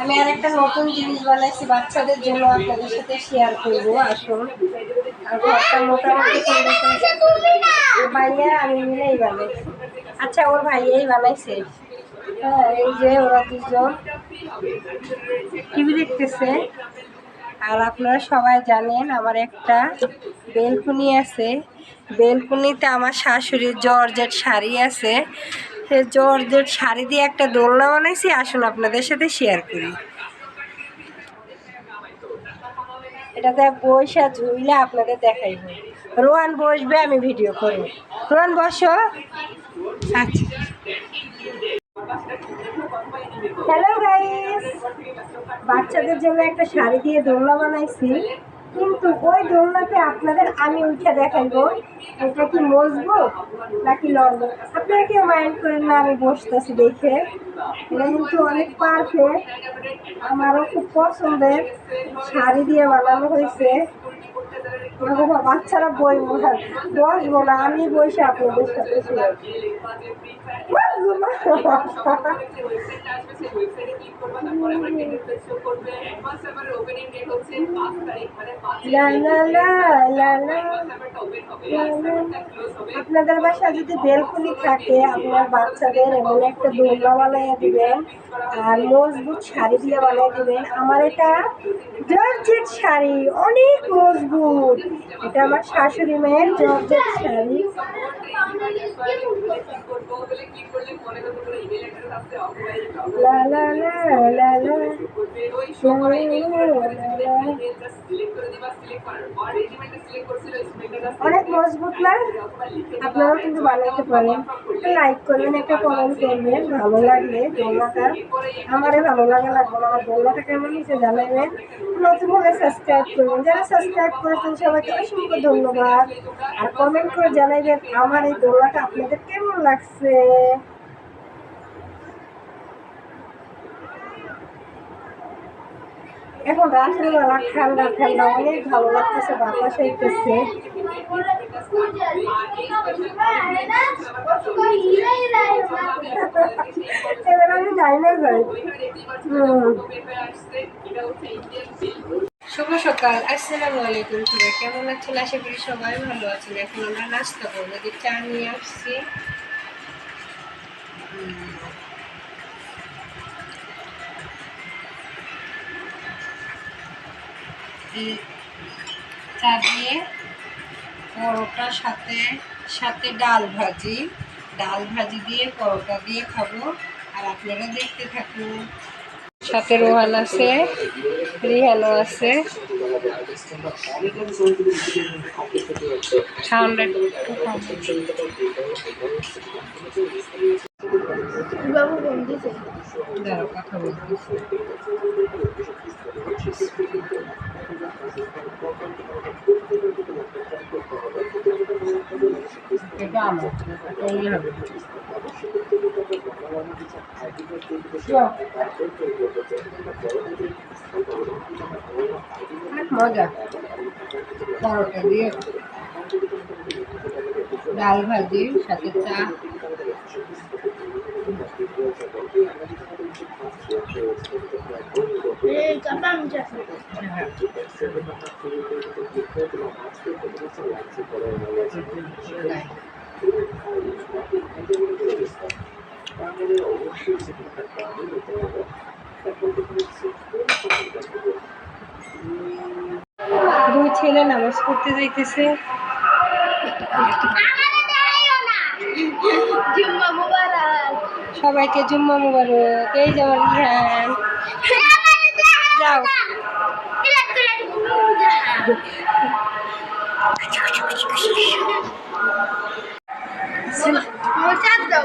আমি আর একটা নতুন জিনিস বানাইছি বাচ্চাদের জন্য আপনাদের সাথে শেয়ার করব, আসুন। আর ঘরটা মোটামুটি ভাইয়া আমি মিলেই বানাইছি। আচ্ছা ওর ভাইয়াই বানাইছে। হ্যাঁ এই যে ওরা দুজন। টিভি দেখতেছে। আর আপনারা সবাই জানেন, আমার একটা বেলকুনি আছে। বেলকুনিতে আমার শাশুড়ির জর্জেট শাড়ি আছে। সে জর্জেট শাড়ি দিয়ে একটা দোলনা বানাইছি, আসুন আপনাদের সাথে শেয়ার করি। এটাতে বৈশা ঝুইলে আপনাদের দেখাইব। রোহান বসবে, আমি ভিডিও করব। রোহান বসো। আচ্ছা। হ্যালো গাইস বাচ্চাদের জন্য একটা শাড়ি দিয়ে দোলনা বানাইছি। কিন্তু ওই দোলনাতে আপনাদের আমি উঠে দেখাইবো, এটা কি মজবো নাকি লড়ব আপনারা কেউ মাইন্ড করেন না, আমি বসতেছি দেখে। এটা কিন্তু অনেক পারফেক্ট আমারও খুব পছন্দের। শাড়ি দিয়ে বানানো হয়েছে। বাচ্চারা বই বসার বসবো না আমি বসে আপনাদের সাথে আপনাদের বাসায় যদি বেলকুনি থাকে, আপনার বাচ্চাদের এমন একটা দোলনা বানিয়ে দিবেন, আর মজবুত শাড়ি দিয়ে বানাই দিবেন। আমার এটা শাড়ি, অনেক মজবুত। এটা আমার শাশুড়ি মায়ের জর্জেট শাড়ি লা অনেক মজবুত না? আপনারাও কিন্তু বানাতে পারেন। লাইক করবেন, একটা কমেন্ট করবেন। ভালো লাগলে দোলনাটা। আমারে ভালো লাগা লাগবে আমার দোলনাটা কেমন হয়েছে জানাবেন। নতুন হলে সাবস্ক্রাইব করবেন। যারা সাবস্ক্রাইব করেছেন সবাইকে অসংখ্য ধন্যবাদ। আর কমেন্ট করে জানাবেন আমার এই দোলনাটা আপনাদের কেমন লাগছে? এখন রাতের বেলা ঠান্ডা ঠান্ডা অনেক ভালো লাগতেছে বাতাস হইতেছে। এবার আমি যাই না যাই হুম। শুভ সকাল, আসসালামু আলাইকুম সবাই। কেমন আছেন? আশা করি সবাই ভালো আছেন। এখন আমরা নাস্তা করব। যে চা নিয়ে আসছি। চা দিয়ে পরোটার সাথে সাথে ডাল ভাজি। ডাল ভাজি দিয়ে, পরোটা দিয়ে খাব। আর আপনারা দেখতে থাকুন। সাথে রোহান আছে রিহানও আছে। এটা আমার। অনেক মজা পরোটা দিয়ে ডাল ভাজি সাথে চা হ্যাঁ। নাই। দুই ছেলে নামাজ পড়তে যাইতেছে। সবাইকে জুম্মা মুবারক। এই যেমন যাও দাও মোচার যাও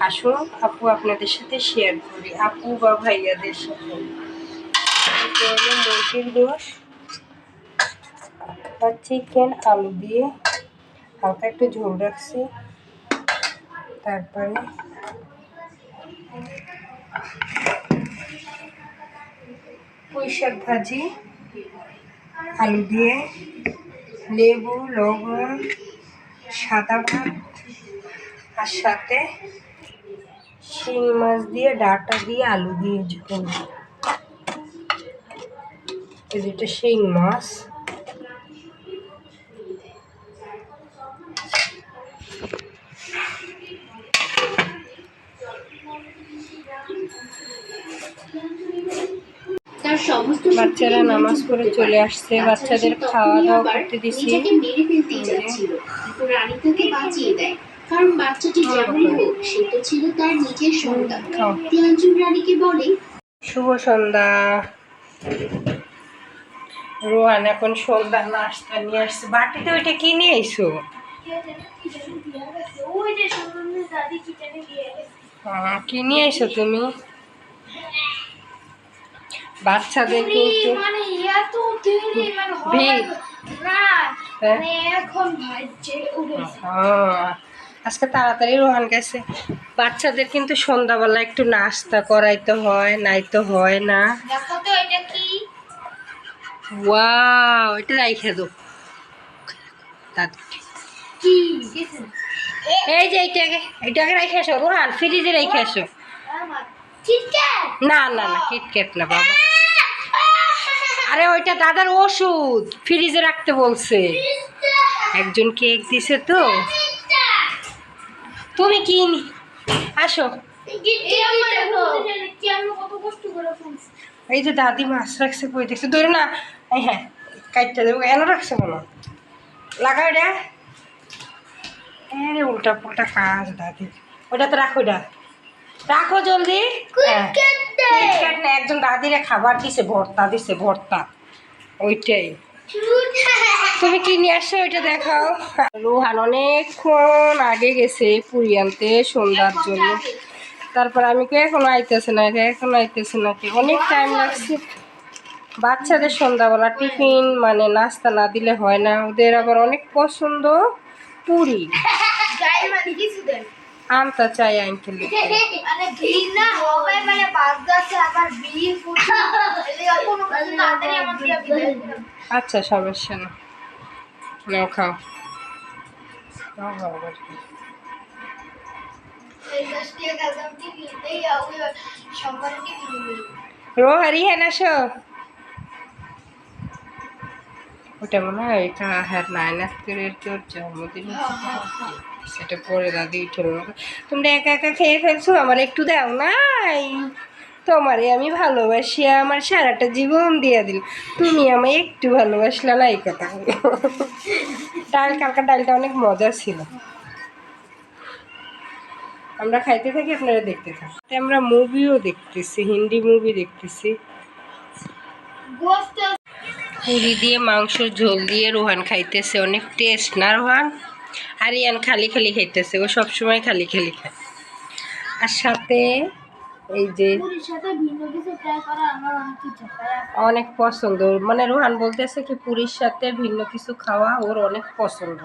আসুন, আপু আপনাদের সাথে শেয়ার করি। আপু বা ভাইয়াদের সাথে। মুরগির গোশ আর চিকেন আলু দিয়ে হালকা একটু ঝোল রাখছি। তারপরে পুঁই শাক ভাজি, আলু দিয়ে লেবু, লবণ, সাদা ভাত, আর সাথে শিং মাছ দিয়ে ডাটা দিয়ে আলু দিয়ে ঝোল এই শিং মাছ। বাচ্চারা নামাজ পড়ে চলে আসছে বাচ্চাদের খাওয়া দাওয়া করতে দিছি। মেরে ফেলতে চাচ্ছিল রানী তাকে বাঁচিয়ে দেয়। কারণ বাচ্চাটি যেমনই হোক সে তো ছিল তার নিজের সন্তান। তিয়াঞ্জুন রানীকে বলে শুভ সন্ধ্যা রোহান এখন সন্ধ্যা নাস্তা নিয়ে আসছে বাটিতে ওইটা কি নিয়ে আইসো ওই যে সুন্দর দাদি কিচেনে গিয়ে আহ, কি নিয়ে আইসো তুমি বাচ্চাদের কিন্তু মানে দেরি মানে ভিড়। হ্যাঁ? মানে এখন ভাজছে আজকে তাড়াতাড়ি রোহান গেছে। বাচ্চাদের কিন্তু সন্ধ্যাবেলা একটু নাস্তা করাইতে হয় নাইতে হয় না। তো ওয়াও এটা রাইখে দো। দাদু। এই যে এইটাকে এইটাকে রেখে আসো। রোহান ফ্রিজে রেখে আসো। না না না কিটক্যাট না বাবা। আরে ওইটা দাদার ওষুধ। ফ্রিজে রাখতে বলছে। একজন কেক দিছে তো। তুমি কি আসো। কত কষ্ট করে ফেলছি। এই যে দাদি মাছ রাখছে কই দেখছে? ধরে না। হ্যাঁ কাটতে দেবো। এন রাখছে বলো। লাগা এটা। আরে উল্টা পুল্টা কাজ দাদি। ওটা তো রাখো ওটা রাখো জলদি। হ্যাঁ। একজন দাদিরে খাবার দিছে ভর্তা দিছে ভর্তা। ওইটাই। তুমি কি নিয়ে আসছো? ওইটা দেখাও। রোহান অনেকক্ষণ আগে গেছে পুরি আনতে সন্ধ্যার জন্য। তারপর আমি কে এখনও আইতেছে না এখনও আইতেছে না কি? অনেক টাইম লাগছে। বাচ্চাদের সন্ধ্যাবেলা টিফিন মানে নাস্তা না দিলে হয় না। ওদের আবার অনেক পছন্দ পুরি। আমতা চাই আঙ্কেল মানে ভিড় না হবে মানে আবার ভিড় ফুটে তাড়াতাড়ি আমার। আচ্ছা সমস্যা না নাও খাও। খাও টিভি নিবি রোহারি হ্যাঁ আসো। ওটা মনে হয় এটা হ্যাঁ নাইন তোর জন্মদিন সেটা পরে দাদি উঠে তোমরা একা একা খেয়ে ফেলছো? আমার একটু দাও। নাই, তোমারে আমি ভালোবাসি, আমার সারাটা জীবন দিয়ে দিল। তুমি আমায় একটু ভালোবাসলা না, এই কথা। ডাল কালকা ডালটা অনেক মজা ছিল। আমরা খাইতে থাকি, আপনারা দেখতে থাকি আমরা মুভিও দেখতেছি, হিন্দি মুভি দেখতেছি। পুরি দিয়ে মাংসর ঝোল দিয়ে রোহান খাইতেছে, অনেক টেস্ট, না রোহান? আর ইয়ান খালি খালি খাইতেছে, ও সবসময় খালি খালি খায়। আর সাথে এই যে অনেক পছন্দ মানে রোহান বলতেছে কি, পুরীর সাথে ভিন্ন কিছু খাওয়া ওর অনেক পছন্দ।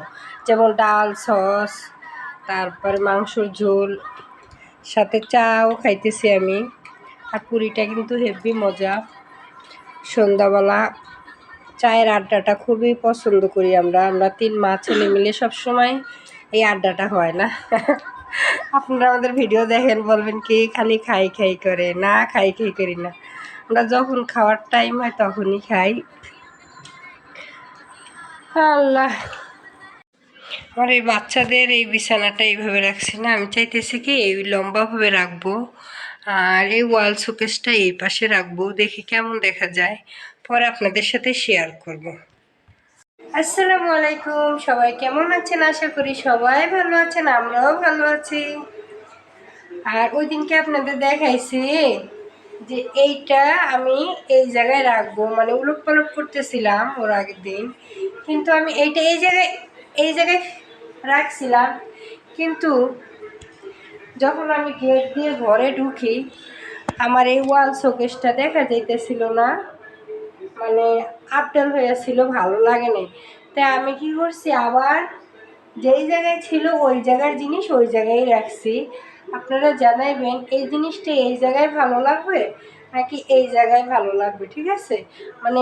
যেমন ডাল, সস, তারপরে মাংসর ঝোল, সাথে চাও খাইতেছি আমি। আর পুরিটা কিন্তু হেভি মজা। সন্ধ্যাবেলা চায়ের আড্ডাটা খুবই পছন্দ করি আমরা। আমরা তিন মা ছেলে মিলে সব সময় এই আড্ডাটা হয় না। আপনারা আমাদের ভিডিও দেখেন, বলবেন কি, খালি খাই খাই করে। না, খাই খাই করি না। আমরা যখন খাওয়ার টাইম হয় তখনই খাই। আল্লাহ। আমার এই বাচ্চাদের এই বিছানাটা এইভাবে রাখছি না। আমি চাইতেছি কি, এই লম্বাভাবে রাখব। আর এই ওয়াল শোকেসটা এই পাশে রাখব। দেখি কেমন দেখা যায়। পরে আপনাদের সাথে শেয়ার করব। আসসালামু আলাইকুম, সবাই কেমন আছেন? আশা করি সবাই ভালো আছেন, আমরাও ভালো আছি। আর ওই দিনকে আপনাদের দেখাইছি যে এইটা আমি এই জায়গায় রাখব মানে উলট পালট করতেছিলাম ওর আগের দিন। কিন্তু আমি এইটা এই জায়গায় এই জায়গায় রাখছিলাম। কিন্তু যখন আমি গেট দিয়ে ঘরে ঢুকি, আমার এই ওয়াল শোকেসটা দেখা যাইতেছিল না। মানে আপডাল হয়েছিল, ভালো লাগে তাই আমি কি করছি, আবার যেই জায়গায় ছিল ওই জায়গার জিনিস ওই জায়গায় রাখছি। আপনারা জানাইবেন, এই জিনিসটা এই জায়গায় ভালো লাগবে নাকি এই জায়গায় ভালো লাগবে, ঠিক আছে? মানে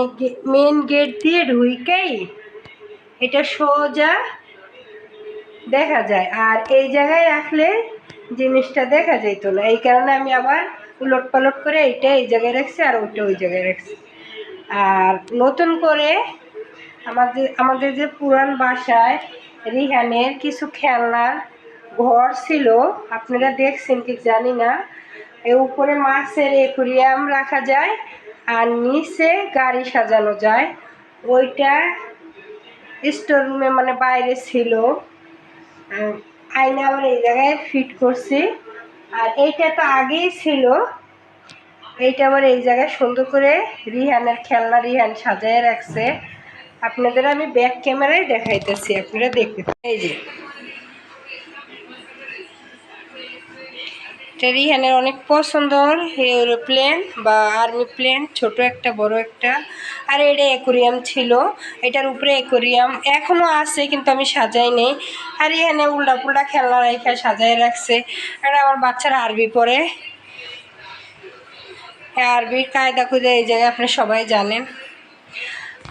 মেন গেট দিয়ে ঢুইকেই এটা সোজা দেখা যায়। আর এই জায়গায় রাখলে জিনিসটা দেখা যেত না। এই কারণে আমি আবার উলট পালট করে এইটা এই জায়গায় রাখছি আর ওইটা ওই জায়গায় রাখছি। আর নতুন করে আমাদের আমাদের যে পুরান বাসায় রিহানের কিছু খেলনার ঘর ছিল, আপনারা দেখছেন কি জানি না এর উপরে মাছের একুরিয়াম রাখা যায় আর নিচে গাড়ি সাজানো যায়। ওইটা স্টোর রুমে মানে বাইরে ছিল। আয়না আবার এই জায়গায় ফিট করছি। আর এইটা তো আগেই ছিল। এইটা আবার এই জায়গায় সুন্দর করে রিহানের খেলনা রিহান সাজায় রাখছে। আপনাদের আমি ব্যাক ক্যামেরায় দেখাইতেছি, আপনারা দেখতে এই যে। রিহানের অনেক পছন্দর এরোপ্লেন বা আর্মি প্লেন ছোট একটা, বড় একটা। আর এটা অ্যাকোরিয়াম ছিল। এটার উপরে অ্যাকোরিয়াম এখনও আছে, কিন্তু আমি সাজাই নেই। আর রিহানে উল্টা পুল্টা খেলনা রেখে সাজাই রাখছে। এটা আমার বাচ্চারা আরবি হ্যাঁ আরবির কায়দা খুঁজে এই জায়গায় আপনি সবাই জানেন।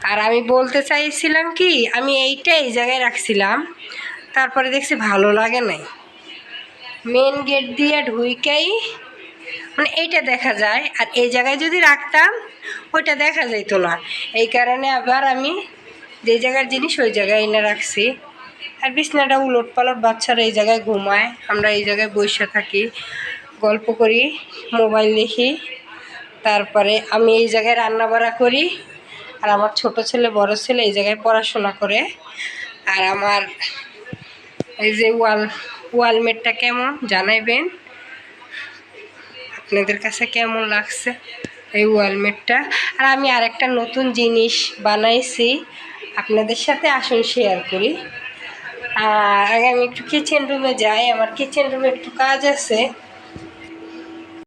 আর আমি বলতে চাইছিলাম কি, আমি এইটা এই জায়গায় রাখছিলাম, তারপরে দেখছি ভালো লাগে নাই। মেন গেট দিয়ে ঢুইকেই মানে এইটা দেখা যায়, আর এই জায়গায় যদি রাখতাম, ওইটা দেখা যেত না। এই কারণে আবার আমি যে জায়গার জিনিস, ওই জায়গায় এনে রাখছি। আর বিছনাটা উলট পালট বাচ্চারা এই জায়গায় ঘুমায়, আমরা এই জায়গায় বসে থাকি, গল্প করি, মোবাইল দেখি। তারপরে আমি এই জায়গায় রান্না বাড়া করি। আর আমার ছোট ছেলে, বড় ছেলে এই জায়গায় পড়াশোনা করে। আর আমার এই যে ওয়াল ওয়ালমেটটা কেমন জানাইবেন? আপনাদের কাছে কেমন লাগছে এই ওয়ালমেটটা আর আমি আরেকটা নতুন জিনিস বানাইছি, আপনাদের সাথে আসুন শেয়ার করি। আর আগে আমি একটু কিচেন রুমে যাই, আমার কিচেন রুমে একটু কাজ আছে।